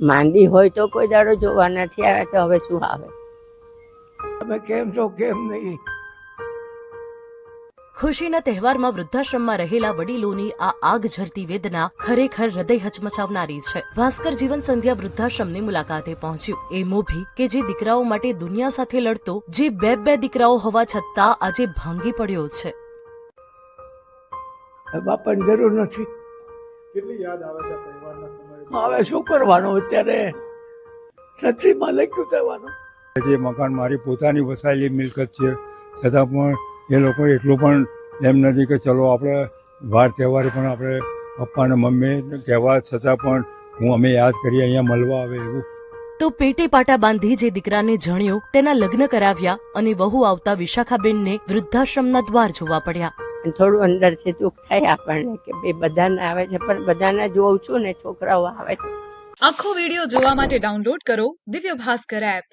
માંદી હોય તો કોઈ દાડો જોવા નથી આવે તો હવે શું આવે? તમે કેમ છો કેમ નહીં? ખુશીના તહેવારમાં વૃદ્ધાશ્રમમાં રહેલા વડીલોની આ આગ ઝરતી વેદના ખરેખર હૃદય હચમચાવનારી છે. ભાસ્કર જીવન સંધ્યા વૃદ્ધાશ્રમની મુલાકાતે પહોંચ્યું. એ મોભી કે જે દીકરાઓ માટે દુનિયા સાથે લડતો જે બે બે દીકરાઓ હોવા છતાં આજે ભાંગી પડ્યો છે. હવે બાપાની જરૂર નથી. કેટલી યાદ આવે છે પરિવારના સમય? હવે શું કરવાનું? અત્યારે નસીબમાં લખ્યું થવાનું જે મકાન મારી પોતાની વસાયેલી મિલકત છે છતાં પણ એ લોકો એટલું પણ એમ નથી કે ચલો આપણે વાર તહેવારે પણ આપણે પપ્પા અને મમ્મી કહેવા છતાં પણ હું અમે યાદ કરીએ અહીંયા મળવા આવે એવું. તો પેટે પાટા બાંધી જે દીકરાને જણ્યો તેના લગ્ન કરાવ્યા અને વહુ આવતા વિશાખાબેનને વૃદ્ધાશ્રમના દ્વાર જોવા પડ્યા. અને થોડું અંદરથી દુઃખ થાય આપણને કે ભાઈ બધાને આવે છે, પણ બધાને જોઉં છું ને, છોકરાઓ આવે છે. આખો વીડિયો જોવા માટે ડાઉનલોડ કરો દિવ્ય ભાસ્કર એપ